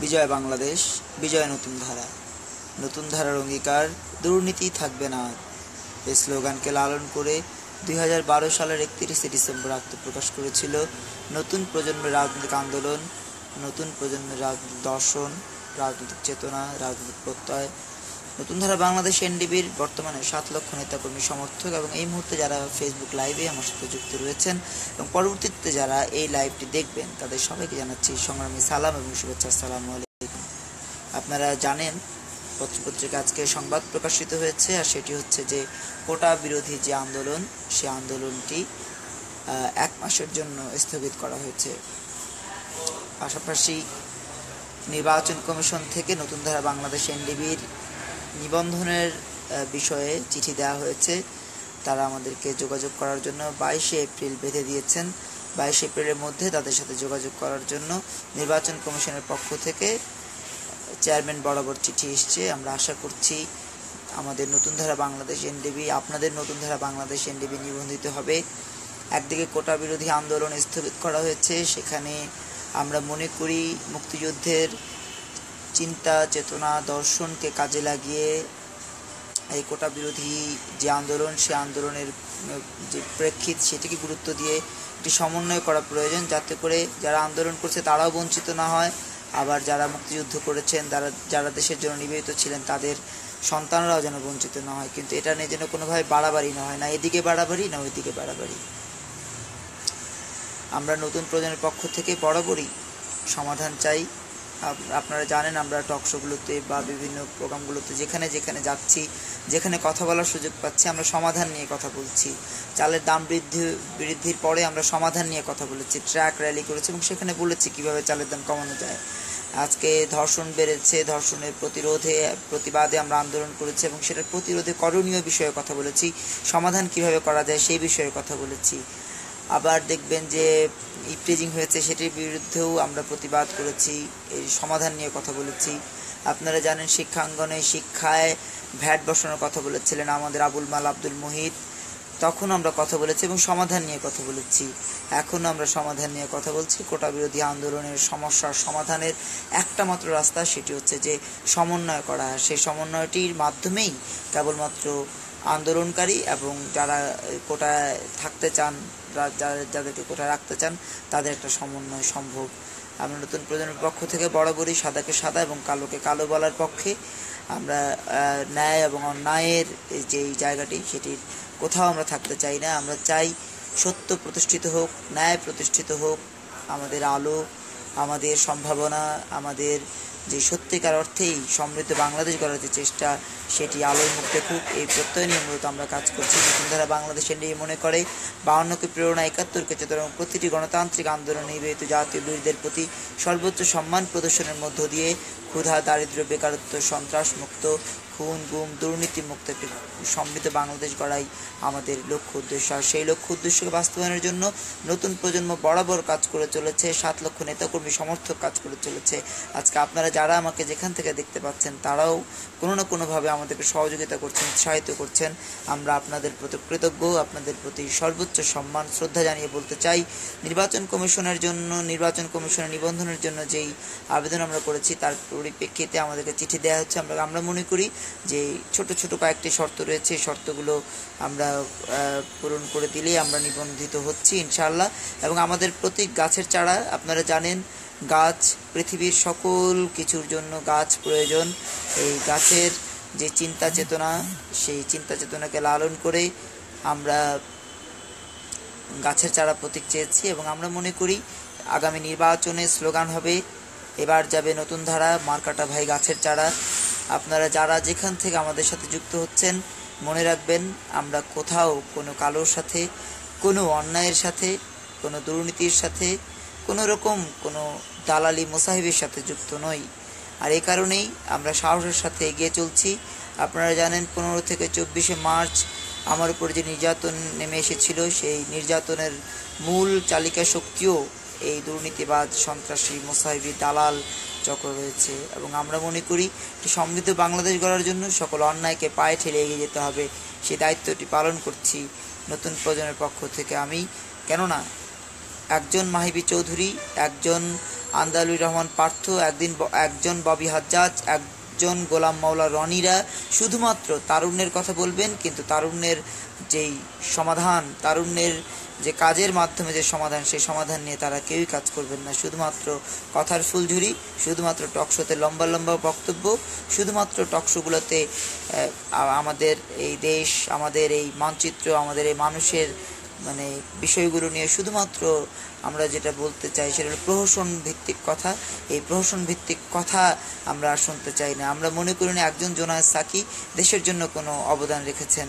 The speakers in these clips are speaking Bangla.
বিজয় বাংলাদেশ, বিজয় নতুন ধারা। নতুন ধারার অঙ্গীকার দুর্নীতি থাকবে না। এই স্লোগানকে লালন করে দুই হাজার বারো সালের একত্রিশে ডিসেম্বর আত্মপ্রকাশ করেছিল নতুন প্রজন্মের রাজনৈতিক আন্দোলন, নতুন প্রজন্মের রাজনৈতিক দর্শন, রাজনৈতিক চেতনা, রাজনৈতিক প্রত্যয় নতুন ধারা বাংলাদেশ এনডিবির বর্তমানে সাত লক্ষ নেতাকর্মী সমর্থক এবং এই মুহূর্তে যারা ফেসবুক লাইভে আমার সাথে যুক্ত রয়েছেন এবং পরবর্তীতে যারা এই লাইভটি দেখবেন, তাদের সবাইকে জানাচ্ছি সংগ্রামী সালাম এবং শুভেচ্ছা। সালাম আলাইকুম। আপনারা জানেন, পত্রপত্রিকা আজকে সংবাদ প্রকাশিত হয়েছে আর সেটি হচ্ছে যে কোটা বিরোধী যে আন্দোলন, সে আন্দোলনটি এক মাসের জন্য স্থগিত করা হয়েছে। পাশাপাশি নির্বাচন কমিশন থেকে নতুন ধারা বাংলাদেশ এনডিবির নিবন্ধনের বিষয়ে চিঠি দেওয়া হয়েছে। তারা আমাদেরকে যোগাযোগ করার জন্য বাইশে এপ্রিল বেঁধে দিয়েছেন। বাইশে এপ্রিলের মধ্যে তাদের সাথে যোগাযোগ করার জন্য নির্বাচন কমিশনের পক্ষ থেকে চেয়ারম্যান বরাবর চিঠি এসছে। আমরা আশা করছি আমাদের নতুন ধারা বাংলাদেশ এনডিবি, আপনাদের নতুন ধারা বাংলাদেশ এনডিবি নিবন্ধিত হবে। একদিকে কোটা বিরোধী আন্দোলন স্থগিত করা হয়েছে, সেখানে আমরা মনে করি মুক্তিযুদ্ধের চিন্তা, চেতনা, দর্শনকে কাজে লাগিয়ে এই কোটা বিরোধী যে আন্দোলন, সে আন্দোলনের যে প্রেক্ষিত, সেটিকে গুরুত্ব দিয়ে একটি সমন্বয় করা প্রয়োজন যাতে করে যারা আন্দোলন করছে তারাও বঞ্চিত না হয়। আবার যারা মুক্তিযুদ্ধ করেছেন, তারা, যারা দেশের জন্য নিবেদিত ছিলেন, তাদের সন্তানরাও যেন বঞ্চিত না হয়। কিন্তু এটা নিয়ে যেন কোনোভাবে বাড়াবাড়ি না হয়, না এদিকে বাড়াবাড়ি, না ওইদিকে বাড়াবাড়ি। আমরা নতুন প্রজন্মের পক্ষ থেকে বরাবরই সমাধান চাই। আপনারা জানেন আমরা টক শোগুলোতে বা বিভিন্ন প্রোগ্রামগুলোতে যেখানে যেখানে যাচ্ছি, যেখানে কথা বলার সুযোগ পাচ্ছি, আমরা সমাধান নিয়ে কথা বলছি। চালের দাম বৃদ্ধি, বৃদ্ধির পরে আমরা সমাধান নিয়ে কথা বলেছি ট্র্যাক র্যালি করেছি এবং সেখানে বলেছি কীভাবে চালের দাম কমানো যায়। আজকে ধর্ষণ বেড়েছে, ধর্ষণের প্রতিরোধে, প্রতিবাদে আমরা আন্দোলন করেছি এবং সেটার প্রতিরোধে করণীয় বিষয়ে কথা বলেছি, সমাধান কীভাবে করা যায় সেই বিষয়ে কথা বলেছি। আবার দেখবেন যে ইফটেজিং হয়েছে সেটির বিরুদ্ধেও আমরা প্রতিবাদ করেছি, এই সমাধান নিয়ে কথা বলেছি। আপনারা জানেন শিক্ষাঙ্গনে শিক্ষায় ভ্যাট বসানোর কথা বলেছিলেন আমাদের আবুল মাল আব্দুল মুহিত। তখন আমরা কথা বলেছি এবং সমাধান নিয়ে কথা বলেছি। এখনও আমরা সমাধান নিয়ে কথা বলছি। কোটা বিরোধী আন্দোলনের সমস্যার সমাধানের একটা মাত্র রাস্তা সেটি হচ্ছে যে সমন্বয় করা। সেই সমন্বয়টির মাধ্যমেই কেবলমাত্র আন্দোলনকারী এবং যারা কোটায় থাকতে চান যাদেরকে কোথায় রাখতে চান, তাদের একটা সমন্বয় সম্ভব আমরা নতুন প্রজন্মের পক্ষ থেকে বরাবরই সাদাকে সাদা এবং কালোকে কালো বলার পক্ষে আমরা ন্যায় এবং অন্যায়ের এই যে জায়গাটি, সেটির কোথাও আমরা থাকতে চাই না। আমরা চাই সত্য প্রতিষ্ঠিত হোক, ন্যায় প্রতিষ্ঠিত হোক, আমাদের আলো, আমাদের সম্ভাবনা, আমাদের যে সত্যিকার অর্থেই সমৃদ্ধ বাংলাদেশ গড়ার যে চেষ্টা, সেটি আলোর মুখ খুব এই প্রত্যয় নিয়ে মূলত আমরা কাজ করছি। বসুন্ধরা বাংলাদেশের নিয়ে মনে করে, বাউন্নকে প্রেরণা একাত্তরকে চেতনা প্রতিটি গণতান্ত্রিক আন্দোলন নিবেদিত জাতীয় বীরদের প্রতি সর্বোচ্চ সম্মান প্রদর্শনের মধ্য দিয়ে ক্ষুধা দারিদ্র বেকারত্ব, সন্ত্রাস মুক্ত খুন, গুম, দুর্নীতি মুক্ত একটি সমৃদ্ধ বাংলাদেশ গড়াই আমাদের লক্ষ্য উদ্দেশ্য। আর সেই লক্ষ্য উদ্দেশ্যকে বাস্তবায়নের জন্য নতুন প্রজন্ম বরাবর কাজ করে চলেছে, সাত লক্ষ নেতাকর্মী, সমর্থক কাজ করে চলেছে। আজকে আপনারা যারা আমাকে যেখান থেকে দেখতে পাচ্ছেন, তারাও কোনো না কোনোভাবে আমাদেরকে সহযোগিতা করছেন, উৎসাহিত করছেন। আমরা আপনাদের প্রতি কৃতজ্ঞ, আপনাদের প্রতি সর্বোচ্চ সম্মান, শ্রদ্ধা জানিয়ে বলতে চাই, নির্বাচন কমিশনের জন্য, নির্বাচন কমিশনের নিবন্ধনের জন্য যেই আবেদন আমরা করেছি, তার পরিপ্রেক্ষিতে আমাদেরকে চিঠি দেওয়া হচ্ছে। আমরা আমরা মনে করি যে ছোট ছোট কয়েকটি শর্ত রয়েছে শর্তগুলো আমরা পূরণ করে দিলেই আমরা নিবন্ধিত হচ্ছি ইনশাআল্লাহ। এবং আমাদের প্রতি গাছের চারা, আপনারা জানেন, গাছ, পৃথিবীর সকল কিছুর জন্য গাছ প্রয়োজন। এই গাছের যে চিন্তা চেতনা, সেই চিন্তা চেতনাকে লালন করে আমরা গাছের চারা প্রতীক চেয়েছি এবং আমরা মনে করি, আগামী নির্বাচনে স্লোগান হবে, এবার যাবে নতুন ধারা, মার্কাটা ভাই গাছের চারা। আপনারা যারা যেখান থেকে আমাদের সাথে যুক্ত হচ্ছেন, মনে রাখবেন, আমরা কোথাও কোনো কালোর সাথে, কোনো অন্যায়ের সাথে, কোনো দুর্নীতির সাথে, কোনো রকম কোনো দালালি মোসাহিবের সাথে যুক্ত নই। আর এ কারণেই আমরা সাহসের সাথে এগিয়ে চলছি। আপনারা জানেন, পনেরো থেকে চব্বিশে মার্চ আমার উপর যে নির্যাতন নেমে এসেছিল, সেই নির্যাতনের মূল চালিকা শক্তিও এই দুর্নীতিবাজ সন্ত্রাসী মোসাহিবি দালাল চক্র রয়েছে এবং আমরা মনে করি যে সমৃদ্ধ বাংলাদেশ গড়ার জন্য সকল অন্যায়কে পায়ে ঠেলে এগিয়ে যেতে হবে। সেই দায়িত্বটি পালন করছি নতুন প্রজন্মের পক্ষ থেকে আমি। কেননা, একজন মাহিবী চৌধুরী, একজন আন্দালুর রহমান পার্থ, একদিন একজন ববি হাজ্জাজ, একজন গোলাম মাওলা রনিরা শুধুমাত্র তারুণ্যের কথা বলবেন, কিন্তু তারুণ্যের যেই সমাধান, তারুণ্যের যে কাজের মাধ্যমে যে সমাধান, সেই সমাধান নিয়ে তারা কেউই কাজ করবেন না। শুধুমাত্র কথার ফুলঝুরি, শুধুমাত্র টকশোতে লম্বা লম্বা বক্তব্য, শুধুমাত্র টকশোগুলোতে আমাদের এই দেশ, আমাদের এই মানচিত্র, আমাদের এই মানুষের মানে বিষয়গুলো নিয়ে শুধুমাত্র আমরা যেটা বলতে চাই, সেটা হলো প্রহসন ভিত্তিক কথা। এই প্রহসন ভিত্তিক কথা আমরা আর শুনতে চাই না। আমরা মনে করি না একজন জোনায়েদ সাকি দেশের জন্য কোনো অবদান রেখেছেন।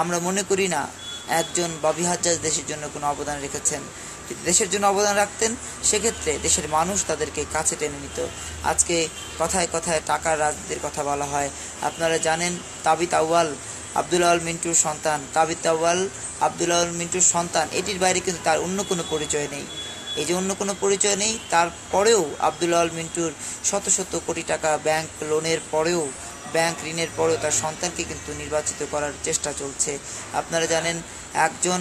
আমরা মনে করি না একজন ববি হাজ্জাজ দেশের জন্য কোনো অবদান রেখেছেন। যদি দেশের জন্য অবদান রাখতেন, সেক্ষেত্রে দেশের মানুষ তাদেরকে কাছে টেনে নিত। আজকে কথায় কথায় টাকার রাজনীতির কথা বলা হয়। আপনারা জানেন, তাবিত আউয়াল আব্দুল আউয়াল মিন্টুর সন্তান। তাবিত আউয়াল আব্দুল আউয়াল মিন্টুর সন্তান, এটির বাইরে কিন্তু তার অন্য কোনো পরিচয় নেই। এই যে অন্য কোনো পরিচয় নেই, তারপরেও আব্দুল আউয়াল মিন্টুর শত শত কোটি টাকা ব্যাংক লোনের পরেও ব্যাংক ঋণের পরেও তার সন্তানকে কিন্তু নির্বাচিত করার চেষ্টা চলছে। আপনারা জানেন, একজন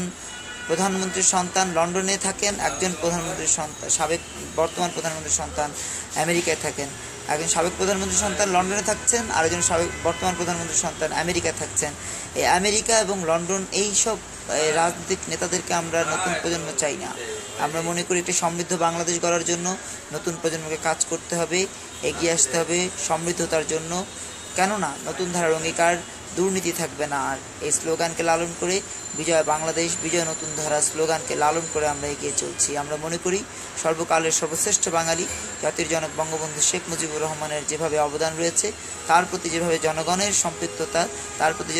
প্রধানমন্ত্রীর সন্তান লন্ডনে থাকেন, একজন প্রধানমন্ত্রীর সন্তান, সাবেক, বর্তমান প্রধানমন্ত্রীর সন্তান আমেরিকায় থাকেন। একজন সাবেক প্রধানমন্ত্রীর সন্তান লন্ডনে থাকছেন আর একজন সাবেক, বর্তমান প্রধানমন্ত্রীর সন্তান আমেরিকায় থাকছেন। এই আমেরিকা এবং লন্ডন এই সব রাজনৈতিক নেতাদেরকে আমরা নতুন প্রজন্ম চাই না। আমরা মনে করি একটি সমৃদ্ধ বাংলাদেশ গড়ার জন্য নতুন প্রজন্মকে কাজ করতে হবে, এগিয়ে আসতে হবে সমৃদ্ধতার জন্য। কেননা নতুন ধারার অঙ্গীকার দুর্নীতি থাকবে না। আর এই স্লোগানকে লালন করে বিজয় বাংলাদেশ, বিজয় নতুন ধারা স্লোগানকে লালন করে আমরা এগিয়ে চলছি। আমরা মনে করি, সর্বকালের সর্বশ্রেষ্ঠ বাঙালি, জাতির জনক বঙ্গবন্ধু শেখ মুজিবুর রহমানের যেভাবে অবদান রয়েছে, তার প্রতি যেভাবে জনগণের সম্পৃক্ততা, তার প্রতি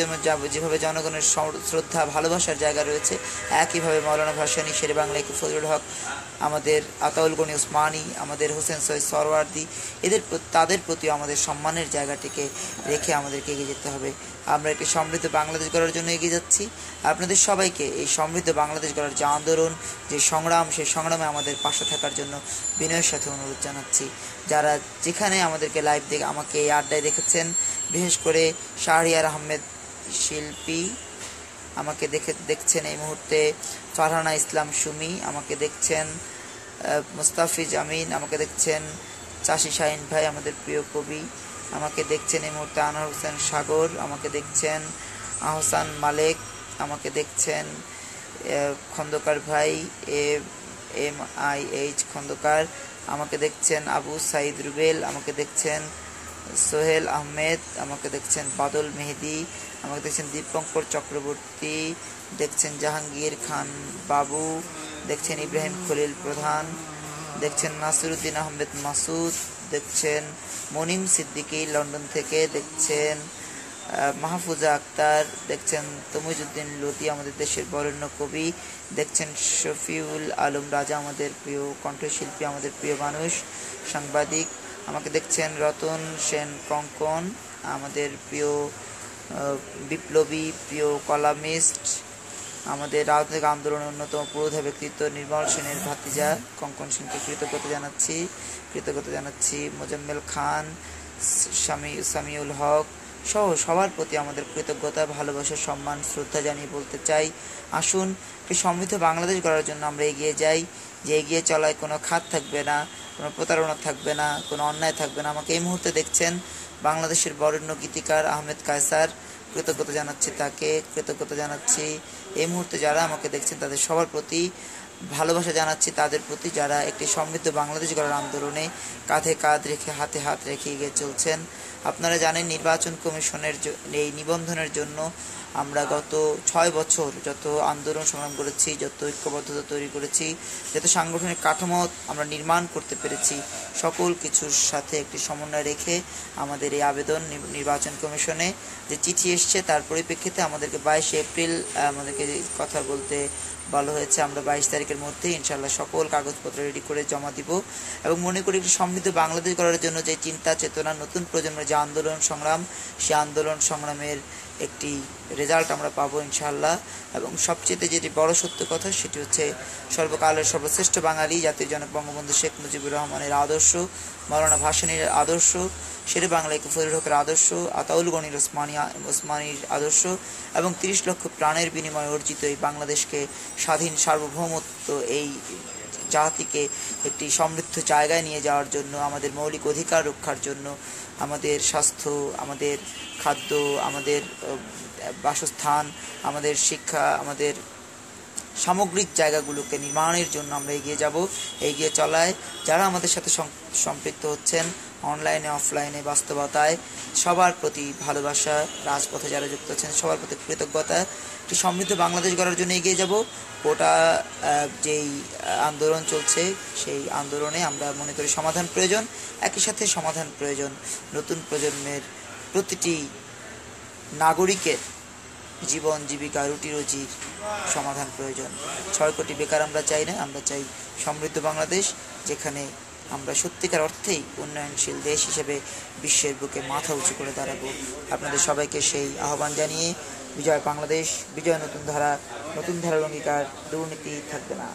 যেভাবে জনগণের শ্রদ্ধা, ভালোবাসার জায়গা রয়েছে, একইভাবে মৌলানা ভাসানী, শের বাংলা একে ফজলুল হক, আমাদের আতাউল গনি ওসমানী আমাদের হোসেন সৈয়দ সরওয়ার্দি, এদের তাদের প্রতি আমাদের সম্মানের জায়গাটিকে রেখে আমাদেরকে এগিয়ে যেতে হবে। আমরা একটি সমৃদ্ধ বাংলাদেশ গড়ার জন্য এগিয়ে যাচ্ছি। আপনাদের সবাইকে এই সমৃদ্ধ বাংলাদেশ গড়ার যে আন্দোলন, যে সংগ্রাম, সেই সংগ্রামে আমাদের পাশে থাকার জন্য বিনয়ের সাথে অনুরোধ জানাচ্ছি। যারা যেখানে আমাদেরকে লাইভ দেখে, আমাকে এই আড্ডায় দেখেছেন, বিশেষ করে শাহরিয়ার আহমেদ শিল্পী, আমাকে দেখে, দেখছেন এই মুহূর্তে ফারহানা ইসলাম সুমি, আমাকে দেখছেন মুস্তাফিজ আমিন, আমাকে দেখছেন চাষি শাহিন ভাই, আমাদের প্রিয় কবি, আমাকে দেখছেন এই মুহূর্তে আনোয়ার হোসেন সাগর, আমাকে দেখছেন আহসান মালেক আমাকে দেখছেন খন্দকার ভাই, A, M I H Khandakar, আমাকে দেখছেন আবু সাইদ রুবেল, আমাকে দেখছেন সোহেল আহমেদ, আমাকে দেখছেন বাদল মেহেদি, আমাকে দেখছেন দীপঙ্কর চক্রবর্তী, দেখছেন জাহাঙ্গীর খান বাবু, দেখছেন ইব্রাহিম খলিল প্রধান, দেখছেন নাসিরুদ্দিন আহমেদ মাসুদ, দেখছেন মনিম সিদ্দিকী লন্ডন থেকে, দেখছেন মাহফুজা আক্তার, দেখছেন তমিজুদ্দিন লতি আমাদের দেশের বরেণ্য কবি, দেখছেন শফিউল আলম রাজা আমাদের প্রিয় কণ্ঠশিল্পী, আমাদের প্রিয় মানুষ, সাংবাদিক, আমাকে দেখছেন রতন সেন কঙ্কন, আমাদের প্রিয় বিপ্লবী, প্রিয় কলামিস্ট, আমাদের রাজনৈতিক আন্দোলনের অন্যতম পুরোধা ব্যক্তিত্ব নির্মল সেনের ভাতিজা, কঙ্কন সেনকে কৃতজ্ঞতা জানাচ্ছি কৃতজ্ঞতা জানাচ্ছি মোজাম্মেল খান স্বামী সামিউল হক সহ সবার প্রতি আমাদের কৃতজ্ঞতা, ভালোবাসা, সম্মান, শ্রদ্ধা জানিয়ে বলতে চাই। আসুন, একটি সমৃদ্ধ বাংলাদেশ গড়ার জন্য আমরা এগিয়ে যাই। যে এগিয়ে চলায় কোনো খাত থাকবে না, কোনো প্রতারণা থাকবে না, কোনো অন্যায় থাকবে না। আমাকে এই মুহূর্তে দেখছেন বাংলাদেশের বরেণ্য গীতিকার আহমেদ কায়সার। কৃতজ্ঞতা জানাচ্ছি তাকে, কৃতজ্ঞতা জানাচ্ছি এই মুহূর্তে যারা আমাকে দেখছেন তাদের সবার প্রতি। ভালোবাসা জানাচ্ছি তাদের প্রতি যারা একটি সমৃদ্ধ বাংলাদেশ গড়ার আন্দোলনে কাঁধে কাঁধ রেখে, হাতে হাত রেখে এগিয়ে চলছেন। আপনারা জানেন নির্বাচন কমিশনের এই নিবন্ধনের জন্য আমরা গত ছয় বছর যত আন্দোলন সংগ্রাম করেছি, যত ঐক্যবদ্ধতা তৈরি করেছি, যত সাংগঠনিক কাঠামো আমরা নির্মাণ করতে পেরেছি, সকল কিছুর সাথে একটি সমন্বয় রেখে আমাদের এই আবেদন নির্বাচন কমিশনে যে চিঠি এসছে তার পরিপ্রেক্ষিতে আমাদেরকে বাইশে এপ্রিল আমাদেরকে কথা বলতে বলা হয়েছে, আমরা বাইশ তারিখের মধ্যে ইনশাল্লাহ সকল কাগজপত্র রেডি করে জমা দিব এবং মনে করি একটি সমৃদ্ধ বাংলাদেশ গড়ার জন্য যে চিন্তা, চেতনা, নতুন প্রজন্মের যে আন্দোলন সংগ্রাম সেই আন্দোলন সংগ্রামের একটি রেজাল্ট আমরা পাবো ইনশাআল্লাহ। এবং সবচেয়ে যেটি বড় সত্য কথা, সেটি হচ্ছে সর্বকালের সর্বশ্রেষ্ঠ বাঙালি, জাতির জনক বঙ্গবন্ধু শেখ মুজিবুর রহমানের আদর্শ মৌলানা ভাসানীর আদর্শ, শেরে বাংলায় ফজল হকের আদর্শ, আতাউল গনির ওসমানিয়া, ওসমানীর আদর্শ, এবং তিরিশ লক্ষ প্রাণের বিনিময়ে অর্জিত এই বাংলাদেশকে স্বাধীন সার্বভৌমত্ব এই জাতিকে একটি সমৃদ্ধ জায়গায় নিয়ে যাওয়ার জন্য, আমাদের মৌলিক অধিকার রক্ষার জন্য, আমাদের স্বাস্থ্য, আমাদের খাদ্য, আমাদের বাসস্থান, আমাদের শিক্ষা, আমাদের সামগ্রিক জায়গাগুলোকে নির্মাণের জন্য আমরা এগিয়ে যাব, এগিয়ে চলায় যারা আমাদের সাথে সম্পৃক্ত হচ্ছেন অনলাইনে অফলাইনে বাস্তবতায় সবার প্রতি ভালোবাসা, রাজপথে যারা যুক্ত আছেন, সবার প্রতি কৃতজ্ঞতা। একটি সমৃদ্ধ বাংলাদেশ গড়ার জন্য এগিয়ে যাব। গোটা যেই আন্দোলন চলছে, সেই আন্দোলনে আমরা মনে করি সমাধান প্রয়োজন। একই সাথে সমাধান প্রয়োজন নতুন প্রজন্মের প্রতিটি নাগরিকের জীবন, জীবিকা, রুটি রুজির সমাধান প্রয়োজন। ছয় কোটি বেকার আমরা চাই না, আমরা চাই সমৃদ্ধ বাংলাদেশ, যেখানে আমরা সত্যিকার অর্থেই উন্নয়নশীল দেশ হিসেবে বিশ্বের বুকে মাথা উঁচু করে দাঁড়াবো। আপনাদের সবাইকে সেই আহ্বান জানিয়ে বিজয় বাংলাদেশ, বিজয় নতুন ধারা, নতুন ধারার অঙ্গীকার, দুর্নীতি থাকবে না।